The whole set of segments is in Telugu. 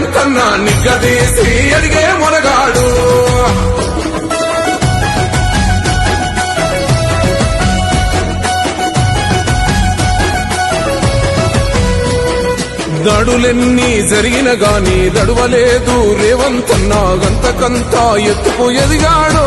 మన నిగ్గదీసి అడిగే మునగాడు దడులెన్ని జరిగిన గాని దడువలేదు రేవంతన్నా గంతకంతా ఎత్తుకు ఎదిగాడో.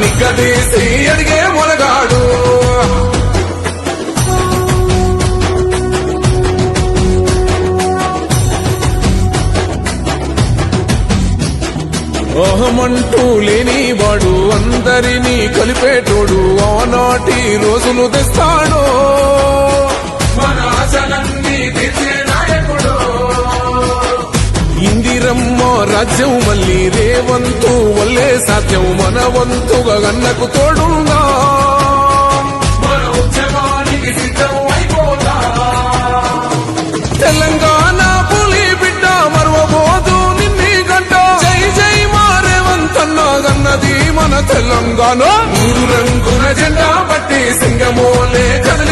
నిగ్గదీసి అడిగే మునగాడు అహమంటూ లేనివాడు అందరినీ కలిపేటోడు ఆనాటి రోజులు తెస్తాడో. రాజ్యం మళ్ళీ రేవంతు వల్లే సాధ్యం మన వంతుగా గన్నకు తోడుందా తెలంగాణ పులి బిడ్డ మరవబోదు నిన్ని గంట. జై జై మారేవంతన్న గన్నది మన తెలంగాణ. మూడు రంగుల జెండా పట్టి సింగమోలే జన